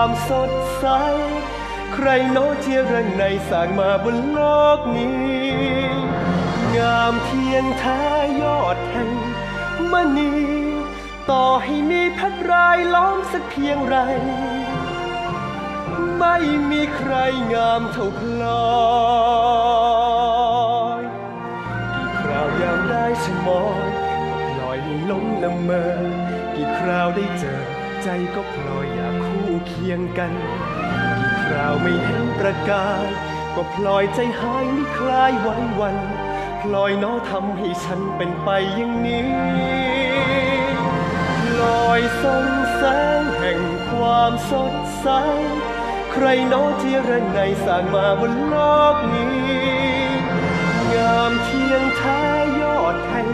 ความสดใส ใครโน้ที่เรื่องในสร้างมาบนโลกนี้ งามเพียงแท้ยอดแห่งมณีต่อให้มีเพชรรายล้อมสักเพียงไร ไม่มีใครงามเท่าพลอยกี่คราวยามได้ชะมอยก็พลอยให้หลงละเมอกี่คราวได้เจอใจก็พลอยอยากคู่ คียงกันกี่คราวไม่เห็นประกาย ก็พลอยใจหายไม่คลายวันวัน พลอยน้อทำให้ฉันเป็นไปอย่างนี้ลอยส่องแสงแห่งความสดใส ใครน้ที่ระไนสร้างมาบนโลกนี้ งามเพียงแท้ยอดแห่ง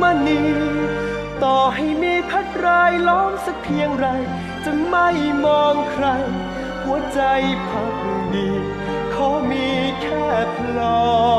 มณี ต่อให้มีพัดรายล้อมสักเพียงไร จะไม่มองใคร หัวใจพักดี ขอมีแค่พลอ